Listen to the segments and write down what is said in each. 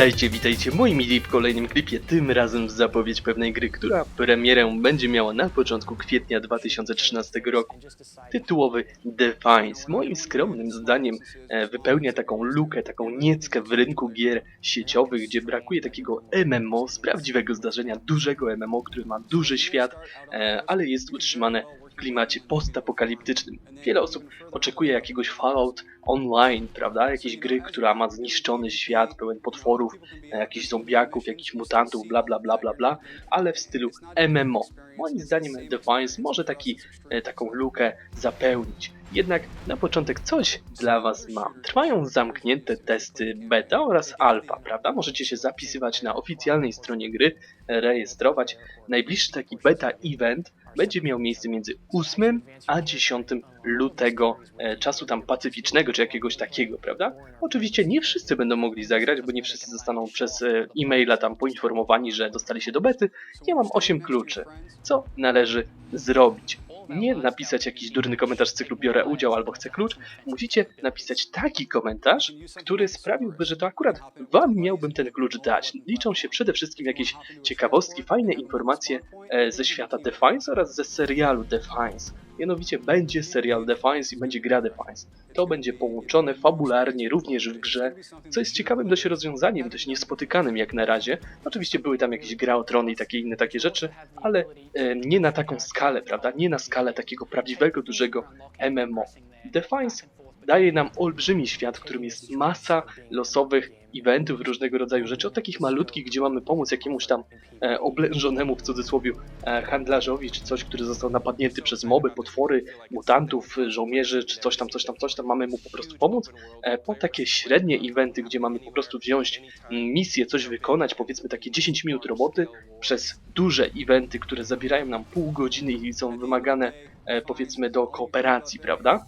Witajcie, witajcie moi mili w kolejnym klipie, tym razem zapowiedź pewnej gry, która premierę będzie miała na początku kwietnia 2013 roku. Tytułowy Defiance, moim skromnym zdaniem e, wypełnia taką lukę, taką nieckę w rynku gier sieciowych, gdzie brakuje takiego MMO z prawdziwego zdarzenia, dużego MMO, który ma duży świat, e, ale jest utrzymane w klimacie postapokaliptycznym. Wiele osób oczekuje jakiegoś Fallout online, prawda? Jakiejś gry, która ma zniszczony świat pełen potworów, e, jakichś zombiaków, jakichś mutantów, bla bla bla bla bla, ale w stylu MMO. Moim zdaniem Defiance może taki, e, taką lukę zapełnić. Jednak na początek coś dla Was mam. Trwają zamknięte testy beta oraz alfa, prawda? Możecie się zapisywać na oficjalnej stronie gry, rejestrować. Najbliższy taki beta event będzie miał miejsce między 8 a 10 lutego e, czasu tam pacyficznego, czy jakiegoś takiego, prawda? Oczywiście nie wszyscy będą mogli zagrać, bo nie wszyscy zostaną przez e, e-maila tam poinformowani, że dostali się do bety. Ja mam 8 kluczy. Co należy zrobić? Nie napisać jakiś durny komentarz z cyklu biorę udział albo chcę klucz. Musicie napisać taki komentarz, który sprawiłby, że to akurat wam miałbym ten klucz dać. Liczą się przede wszystkim jakieś ciekawostki, fajne informacje e, ze świata Defiance oraz ze serialu Defiance. Mianowicie będzie serial Defiance i będzie gra Defiance. To będzie połączone fabularnie również w grze, co jest ciekawym dość rozwiązaniem, dość niespotykanym jak na razie. Oczywiście były tam jakieś gra o trony i takie inne takie rzeczy, ale e, nie na taką skalę, prawda? Nie na skalę takiego prawdziwego, dużego MMO. Defiance daje nam olbrzymi świat, w którym jest masa losowych eventów, różnego rodzaju rzeczy, od takich malutkich, gdzie mamy pomóc jakiemuś tam e, oblężonemu w cudzysłowie e, handlarzowi, czy coś, który został napadnięty przez moby, potwory, mutantów, żołnierzy, czy coś tam, coś tam, coś tam, mamy mu po prostu pomóc, e, po takie średnie eventy, gdzie mamy po prostu wziąć mm, misję, coś wykonać, powiedzmy takie 10 minut roboty, przez duże eventy, które zabierają nam pół godziny i są wymagane, e, powiedzmy, do kooperacji, prawda?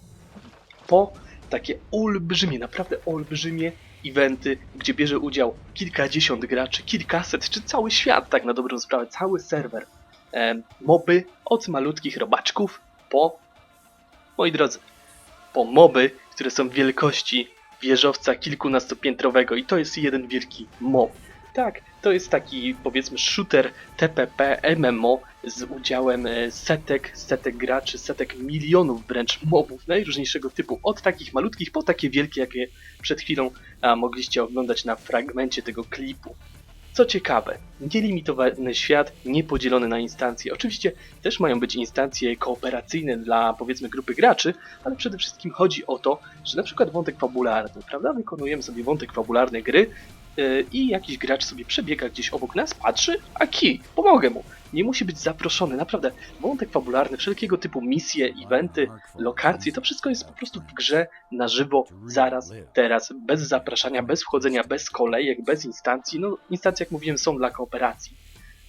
po takie olbrzymie, naprawdę olbrzymie eventy, gdzie bierze udział kilkadziesiąt graczy, kilkaset, czy cały świat, tak na dobrą sprawę, cały serwer. E, moby od malutkich robaczków po, moi drodzy, po moby, które są wielkości wieżowca kilkunastopiętrowego i to jest jeden wielki mob. Tak, to jest taki powiedzmy shooter TPP MMO z udziałem e, setek, setek graczy, setek milionów wręcz mobów najróżniejszego typu, od takich malutkich po takie wielkie, jakie przed chwilą a, mogliście oglądać na fragmencie tego klipu. Co ciekawe, nielimitowany świat, niepodzielony na instancje. Oczywiście też mają być instancje kooperacyjne dla powiedzmy grupy graczy, ale przede wszystkim chodzi o to, że na przykład wątek fabularny, prawda? Wykonujemy sobie wątek fabularny gry yy, i jakiś gracz sobie przebiega gdzieś obok nas, patrzy, a kij, pomogę mu. Nie musi być zaproszony, naprawdę. Wątek fabularny, wszelkiego typu misje, eventy, lokacje, to wszystko jest po prostu w grze na żywo, zaraz, teraz, bez zapraszania, bez wchodzenia, bez kolejek, bez instancji. No, instancje, jak mówiłem, są dla kooperacji.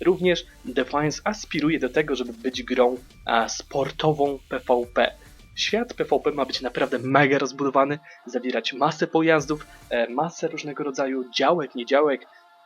Również Defiance aspiruje do tego, żeby być grą a, sportową PvP. Świat PvP ma być naprawdę mega rozbudowany, zawierać masę pojazdów, e, masę różnego rodzaju działek, niedziałek,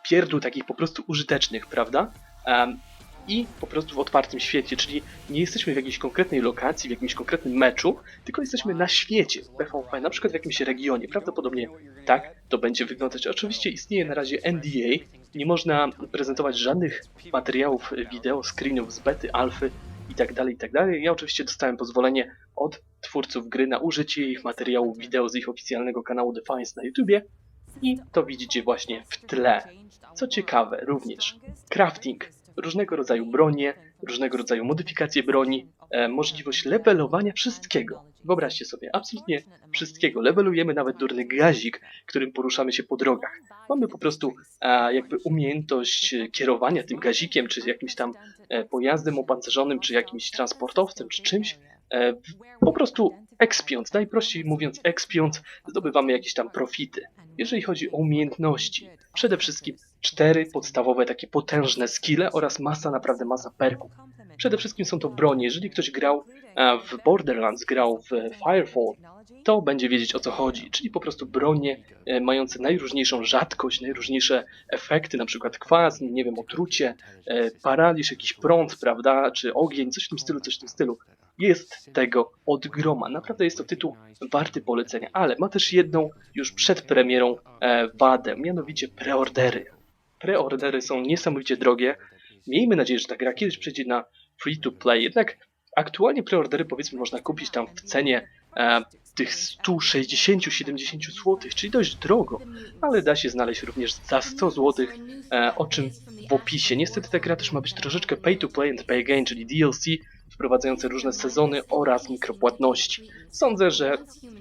pierdół takich po prostu użytecznych, prawda? Em, i po prostu w otwartym świecie, czyli nie jesteśmy w jakiejś konkretnej lokacji, w jakimś konkretnym meczu, tylko jesteśmy na świecie PvP, na przykład w jakimś regionie. Prawdopodobnie tak to będzie wyglądać. Oczywiście istnieje na razie NDA, nie można prezentować żadnych materiałów wideo, screenów z bety, alfy itd., itd. Ja oczywiście dostałem pozwolenie od twórców gry na użycie ich materiałów wideo z ich oficjalnego kanału Defiance na YouTubie i to widzicie właśnie w tle. Co ciekawe również, crafting, różnego rodzaju bronie, różnego rodzaju modyfikacje broni, e, możliwość levelowania wszystkiego. Wyobraźcie sobie, absolutnie wszystkiego. Levelujemy nawet durny gazik, którym poruszamy się po drogach. Mamy po prostu e, jakby umiejętność kierowania tym gazikiem, czy jakimś tam e, pojazdem opancerzonym, czy jakimś transportowcem, czy czymś. E, po prostu ekspiąc, najprościej mówiąc ekspiąc, zdobywamy jakieś tam profity. Jeżeli chodzi o umiejętności, przede wszystkim cztery podstawowe takie potężne skille oraz masa, naprawdę masa perków. Przede wszystkim są to bronie. Jeżeli ktoś grał e, w Borderlands, grał w Firefall, to będzie wiedzieć o co chodzi, czyli po prostu bronie e, mające najróżniejszą rzadkość, najróżniejsze efekty, na przykład kwas, nie wiem, otrucie, paraliż, jakiś prąd, prawda, czy ogień, coś w tym stylu, coś w tym stylu. Jest tego od groma. Naprawdę jest to tytuł warty polecenia, ale ma też jedną już przed premierą e, wadę, mianowicie preordery. Preordery są niesamowicie drogie. Miejmy nadzieję, że ta gra kiedyś przejdzie na free to play, jednak aktualnie preordery powiedzmy można kupić tam w cenie e, tych 160-70 zł, czyli dość drogo, ale da się znaleźć również za 100 zł, e, o czym w opisie. Niestety ta gra też ma być troszeczkę pay to play and pay again, czyli DLC wprowadzające różne sezony oraz mikropłatności. Sądzę, że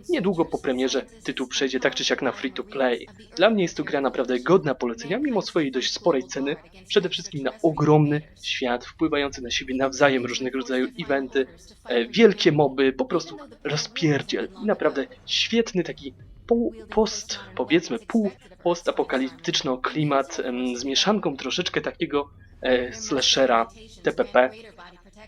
niedługo po premierze tytuł przejdzie tak czy siak na free to play. Dla mnie jest to gra naprawdę godna polecenia, mimo swojej dość sporej ceny, przede wszystkim na ogromny świat, wpływający na siebie nawzajem różnego rodzaju eventy, e, wielkie moby, po prostu rozpierdziel. I naprawdę świetny taki pół post, powiedzmy pół postapokaliptyczno klimat z mieszanką troszeczkę takiego e, slashera TPP.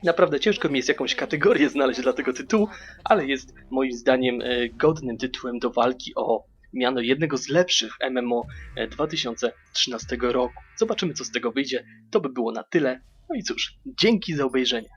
Naprawdę ciężko mi jest jakąś kategorię znaleźć dla tego tytułu, ale jest moim zdaniem e, godnym tytułem do walki o miano jednego z lepszych MMO e, 2013 roku. Zobaczymy co z tego wyjdzie. To by było na tyle. No i cóż, dzięki za obejrzenie.